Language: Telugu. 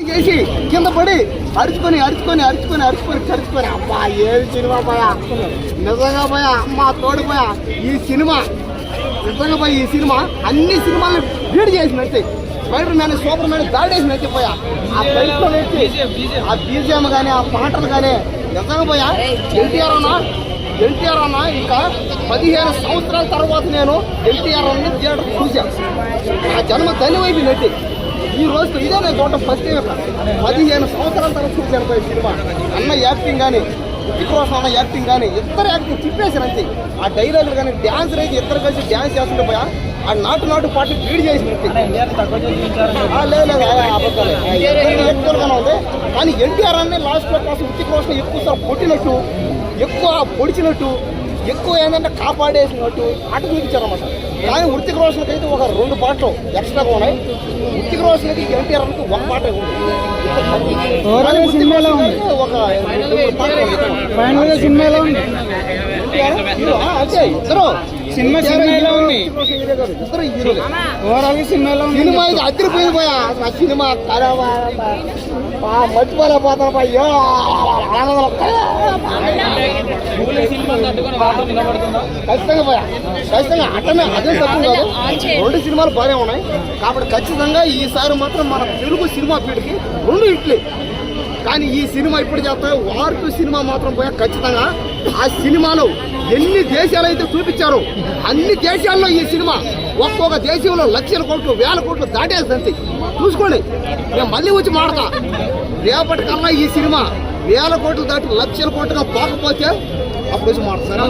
చేసి కింద పడి అరుచుకొని అరుచుకొని అరుచుకొని అరుచుకొని కరుచుకొని అబ్బా ఏది సినిమా పోయా? నిజంగా పోయా? అమ్మా తోడు పోయా? ఈ సినిమా నిజంగా పోయి ఈ సినిమా అన్ని సినిమాలను బీడ్ చేసినట్టే. స్పైడర్ మ్యాన్ సూపర్ మ్యాన్ దాడి చేసినట్టే పోయా. ఆ బైక్లో ఆ బీజిఎం కానీ ఆ పాటలు కానీ నిజంగా పోయా? ఎన్టీఆర్ అన్న ఎన్టీఆర్ అన్న ఇంకా పదిహేను సంవత్సరాల తర్వాత నేను ఎన్టీఆర్ అన్న థియేటర్ చూశాను నా జన్మ ధన్యమైపోయినట్టే ఈ రోజు ఇదే నేను చూడటం ఫస్ట్ టైం పదిహేను సంవత్సరాల తర్వాత చూశాను పోయి సినిమా. అన్న యాక్టింగ్ కానీ విక్రోస్ అన్న యాక్టింగ్ కానీ ఇద్దరు యాక్టింగ్ తిప్పేసారు అంతే. ఆ డైలాగులు కానీ డ్యాన్స్ అయితే ఇద్దరు కలిసి డ్యాన్స్ చేస్తుంటే పోయా ఆ నాటు నాటు పాటు లీడ్ చేసినట్టు లేదు అబద్ధాలే. ఎక్కువగానే ఉంది. కానీ ఎన్టీఆర్ అనే లాస్ట్లో కాస్త ఉత్తి కోసం ఎక్కువ కొట్టినట్టు ఎక్కువ పొడిచినట్టు ఎక్కువ ఏంటంటే కాపాడేసినట్టు అటు చూపించారన్నమాట కానీ వృత్తిక రోషన్కి అయితే ఒక రెండు పాటలు ఎక్స్ట్రాగా ఉన్నాయి వృత్తిక రోషన్కి ఎన్టీఆర్ అన్నకి ఒక పాట ఒక సినిమా ఎలా ఉంది ఇద్దరు సినిమా ఎన్టీఆర్ సినిమా ఉంది? ఇద్దరు హీరోలే ఓవరాల్ ఇది అదిరిపోయింది పోయా ఆ సినిమా మర్చిపోలేకపోతాను అయ్యో ఆనందం ఖచ్చితంగా పోయా. ఖచ్చితంగా. అట్టనే అదే తప్పు కాదు. రెండు సినిమాలు బాగానే ఉన్నాయి. కాబట్టి ఖచ్చితంగా ఈసారి మాత్రం మన తెలుగు సినిమా ఫీల్డ్కి రెండు ఇట్లే కానీ ఈ సినిమా ఇప్పుడు చేస్తా వార్పు సినిమా మాత్రం పోయా ఖచ్చితంగా. ఆ సినిమాలో ఎన్ని దేశాలు అయితే చూపించారో అన్ని దేశాల్లో ఈ సినిమా ఒక్కొక్క దేశంలో లక్షల కోట్లు వేల కోట్లు దాటేస్తుంది చూసుకోండి. నేను మళ్ళీ వచ్చి మాడతా. రేపటికల్లా ఈ సినిమా వేల కోట్లు దాటి లక్షల కోట్లుగా పోకపోతే అప్పుడు వచ్చి మాడతాను